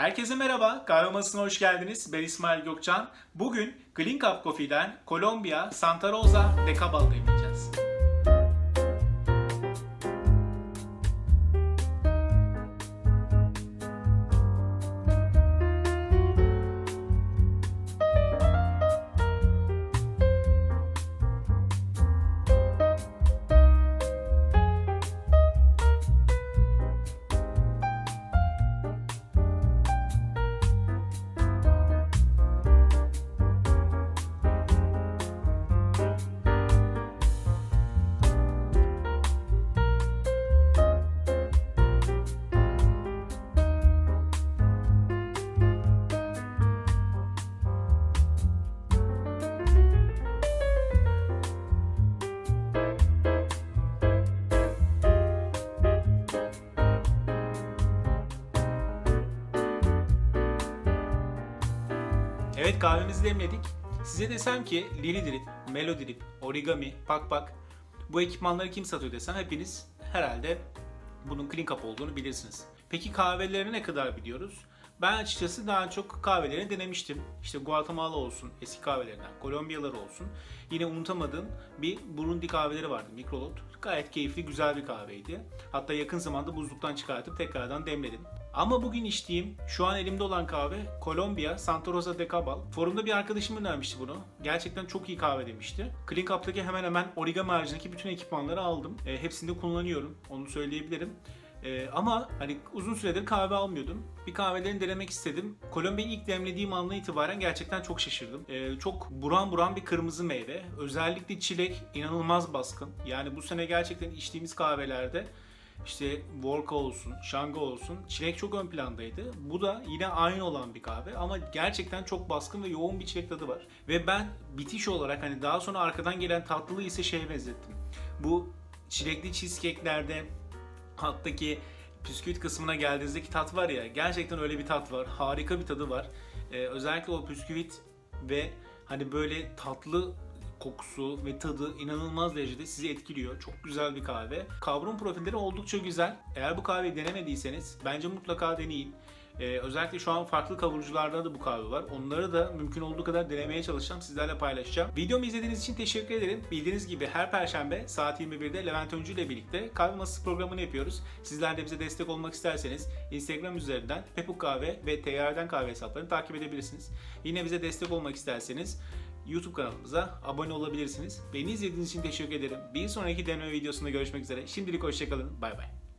Herkese merhaba, kahve masasına hoş geldiniz. Ben İsmail Gökçan. Bugün Green Cup Coffee'den Kolombiya Santa Rosa de Cabal demleyeceğiz. Evet kahvemizi demledik. Size desem ki Lili Drip, Melo Drip, Origami, Pak Pak bu ekipmanları kim satıyor desem hepiniz herhalde bunun Clean Cup olduğunu bilirsiniz. Peki kahveleri ne kadar biliyoruz? Ben açıkçası daha çok kahvelerini denemiştim. İşte Guatemala olsun, eski kahvelerinden, Kolombiyalar olsun. Yine unutamadığım bir Burundi kahveleri vardı, Mikrolot. Gayet keyifli, güzel bir kahveydi. Hatta yakın zamanda buzluktan çıkartıp tekrardan demledim. Ama bugün içtiğim, şu an elimde olan kahve Kolombiya Santa Rosa de Cabal. Forumda bir arkadaşım önermişti bunu. Gerçekten çok iyi kahve demişti. Clean Cup'taki hemen hemen origami haricindeki bütün ekipmanları aldım. E, hepsini de kullanıyorum, onu söyleyebilirim. Ee, ama hani uzun süredir kahve almıyordum. Bir kahvelerini denemek istedim. Kolombiya'yı ilk demlediğim andan itibaren gerçekten çok şaşırdım. Ee, çok buran buran bir kırmızı meyve. Özellikle çilek inanılmaz baskın. Yani bu sene gerçekten içtiğimiz kahvelerde işte Volka olsun, Şanga olsun çilek çok ön plandaydı. Bu da yine aynı olan bir kahve ama gerçekten çok baskın ve yoğun bir çilek tadı var. Ve ben bitiş olarak hani daha sonra arkadan gelen tatlılığı ise şeye benzettim. Bu çilekli cheesecake'lerde alttaki püsküvit kısmına geldiğinizdeki tat var ya gerçekten öyle bir tat var. Harika bir tadı var. Ee, özellikle o püsküvit ve hani böyle tatlı kokusu ve tadı inanılmaz derecede sizi etkiliyor. Çok güzel bir kahve. Kavrun profilleri oldukça güzel. Eğer bu kahveyi denemediyseniz bence mutlaka deneyin. Ee, özellikle şu an farklı kavurucularda da bu kahve var. Onları da mümkün olduğu kadar denemeye çalışacağım. Sizlerle paylaşacağım. Videomu izlediğiniz için teşekkür ederim. Bildiğiniz gibi her perşembe saat 21'de Levent Öncü ile birlikte kahve masası programını yapıyoruz. Sizler de bize destek olmak isterseniz Instagram üzerinden Pepuk Kahve ve TR'den kahve hesaplarını takip edebilirsiniz. Yine bize destek olmak isterseniz YouTube kanalımıza abone olabilirsiniz. Beni izlediğiniz için teşekkür ederim. Bir sonraki deneme videosunda görüşmek üzere. Şimdilik hoşçakalın. Bay bay.